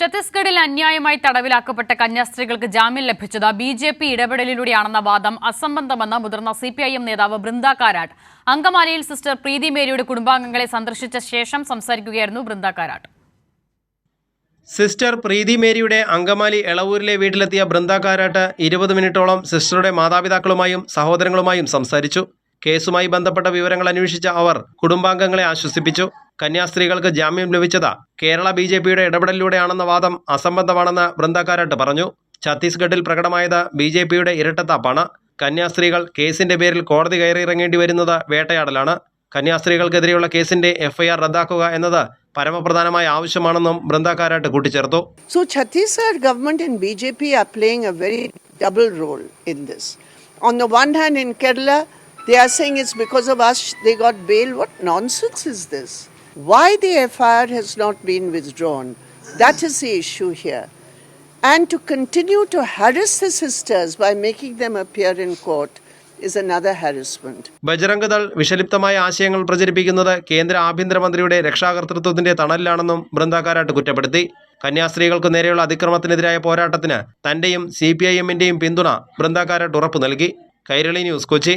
ഛത്തീസ്ഗഡിൽ അന്യായമായി തടവിലാക്കപ്പെട്ട കന്യാസ്ത്രീകൾക്ക് ജാമ്യം ലഭിച്ചത് ബി ജെ പി ഇടപെടലിലൂടെയാണെന്ന വാദം അസംബന്ധമെന്ന് മുതിർന്ന സി പി ഐ എം നേതാവ് ബൃന്ദ കാരാട്ട്. അങ്കമാലിയിൽ സിസ്റ്റർ പ്രീതി മേരിയുടെ കുടുംബാംഗങ്ങളെ സന്ദർശിച്ച ശേഷം സംസാരിക്കുകയായിരുന്നു ബൃന്ദ കാരാട്ട്. സിസ്റ്റർ പ്രീതി മേരിയുടെ അങ്കമാലി എളവൂരിലെ വീട്ടിലെത്തിയ ബൃന്ദ കാരാട്ട് ഇരുപത് മിനിറ്റോളം സിസ്റ്ററുടെ മാതാപിതാക്കളുമായും സഹോദരങ്ങളുമായും സംസാരിച്ചു. കേസുമായി ബന്ധപ്പെട്ട വിവരങ്ങൾ അന്വേഷിച്ച അവർ കുടുംബാംഗങ്ങളെ ആശ്വസിപ്പിച്ചു. കന്യാസ്ത്രീകൾക്ക് ജാമ്യം ലഭിച്ചത് കേരള ബി ജെ പിയുടെ ഇടപെടലിലൂടെയാണെന്ന വാദം അസംബന്ധമാണെന്ന് ബൃന്ദ പറഞ്ഞു. ഛത്തീസ്ഗഡിൽ പ്രകടമായത് ബി ജെ പിയുടെ ഇരട്ടത്താപ്പാണ്. കന്യാസ്ത്രീകൾ കേസിന്റെ പേരിൽ കോടതി കയറിയിറങ്ങേണ്ടി വരുന്നത് വേട്ടയാടലാണ്. കന്യാസ്ത്രീകൾക്കെതിരെയുള്ള കേസിന്റെ എഫ്ഐആർ റദ്ദാക്കുക എന്നത് പരമപ്രധാനമായ ആവശ്യമാണെന്നും ബൃന്ദക്കാരായിട്ട് കൂട്ടിച്ചേർത്തു. സോ കൂട്ടിച്ചേർത്തു so Chhattisgarh B J P are playing a very double role in this on the one hand in Kerala, they are saying it's because of us they got bail. What nonsense is this? Why the FIR has not been withdrawn? That is the issue here. And to continue to harass the sisters by making them appear in court is another harassment. Bajrang Dal വിഷലിപ്തമായ ആശയങ്ങൾ പ്രചരിപ്പിക്കുന്നത് കേന്ദ്ര ആഭ്യന്തരമന്ത്രിയുടെ രക്ഷാകർതൃത്വത്തിന്റെ തണലിലാണെന്നും ബൃന്ദാകാരാട്ട് കുറ്റപ്പെടുത്തി കന്യാസ്ത്രീകൾക്ക് നേരെയുള്ള അതിക്രമത്തിനെതിരായ പോരാട്ടത്തിന് തന്റെയും C P I എമ്മിന്റെയും പിന്തുണ ബൃന്ദാകാരാട്ട് ഉറപ്പു നൽകി കൈരളി ന്യൂസ് കൊച്ചി